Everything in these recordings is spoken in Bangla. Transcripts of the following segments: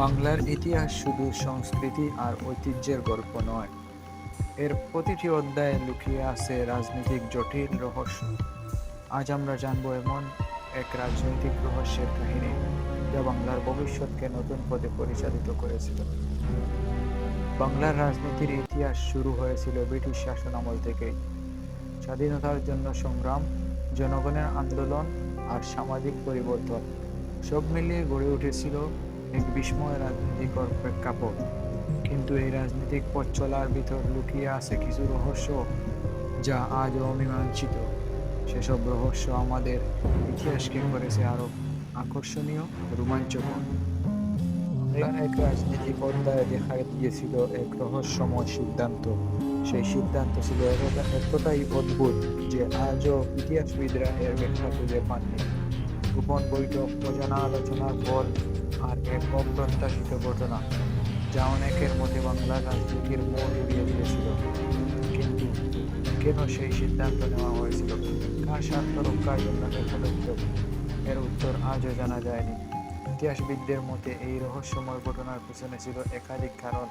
বাংলার ইতিহাস শুধু সংস্কৃতি আর ঐতিহ্যের গল্প নয়। এর প্রতিটি অধ্যায়ে লুকিয়ে আছে রাজনৈতিক জটিল রহস্য। আজ আমরা জানব এমন এক রাজনৈতিক রহস্যের কাহিনী যা বাংলার ভবিষ্যৎকে নতুন পথে পরিচালিত করেছিল। বাংলার রাজনীতির ইতিহাস শুরু হয়েছিল ব্রিটিশ শাসন আমল থেকেই। স্বাধীনতার জন্য সংগ্রাম, জনগণের আন্দোলন আর সামাজিক পরিবর্তন সব মিলিয়ে গড়ে উঠেছিল এক বিস্ময় রাজনৈতিক প্রেক্ষাপট কিন্তু এই রাজনৈতিক পথ চলার ভিতর লুকিয়ে আছে কিছু রহস্য যা আজও অমীমাংসিত। সেসব রহস্য আমাদের ইতিহাসকে করেছে আরও আকর্ষণীয়, রোমাঞ্চকর। এক রাজনৈতিক অধ্যায়ে দেখা গিয়েছিল এক রহস্যময় সিদ্ধান্ত। সেই সিদ্ধান্ত ছিল এতটা- এতটাই অদ্ভুত যে আজও ইতিহাসবিদরা এর ব্যাখ্যা খুঁজে পাননি। গোপন বৈঠক, অজানা আলোচনার ফল আর এক অপ্রত্যাশিত ঘটনা যা অনেকের মধ্যে বাংলার রাজনীতির মোড় উড়িয়ে দিয়েছিল কিন্তু কেন সেই সিদ্ধান্ত নেওয়া হয়েছিল? কার স্বার্থ রক্ষার জন্য পদক্ষেপ? এর উত্তর আজও জানা যায়নি। ইতিহাসবিদদের মতে এই রহস্যময় ঘটনার পিছনে ছিল একাধিক কারণ।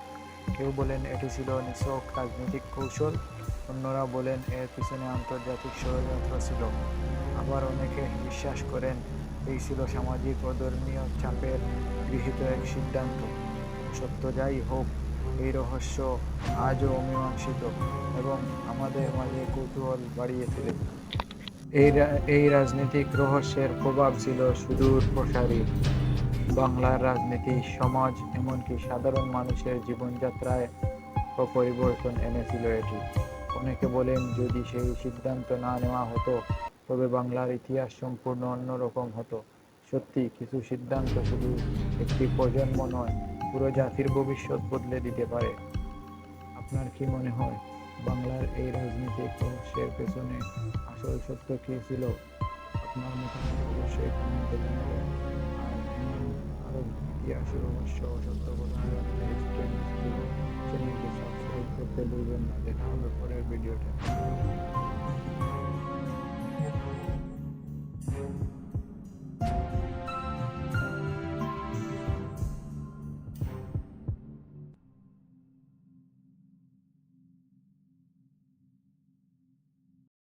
কেউ বলেন এটি ছিল নিছক রাজনৈতিক কৌশল, অন্যরা বলেন এর পিছনে আন্তর্জাতিক ষড়যন্ত্র ছিল। আবার অনেকে বিশ্বাস করেন এই ছিল সামাজিক ও ধর্মীয় চাপের গৃহীত এক সিদ্ধান্ত। সত্য যাই হোক, এই রহস্য আজও অমীমাংসিত এবং আমাদের মাঝে কৌতূহল বাড়িয়ে তোলে এই এই রাজনৈতিক রহস্যের প্রভাব ছিল সুদূর প্রসারী। বাংলার রাজনীতি, সমাজ এমনকি সাধারণ মানুষের জীবনযাত্রায় পরিবর্তন এনেছিল এটি। অনেকে বলেন যদি সেই সিদ্ধান্ত না নেওয়া হতো তবে বাংলার ইতিহাস সম্পূর্ণ অন্যরকম হতো। সত্যি, কিছু সিদ্ধান্ত শুধু একটি প্রজন্ম নয়, পুরো জাতির ভবিষ্যৎ বদলে দিতে পারে। আপনার কি মনে হয়, বাংলার এই রাজনৈতিক রহস্যের পেছনে আসল সত্য কী ছিল? আপনার মতামত অবশ্যই কমেন্টে জানাবেন। ইতিহাস রহস্য চ্যানেলটি সাবস্ক্রাইব করতে ভুলবেন না। দেখা হবে পরের ভিডিওতে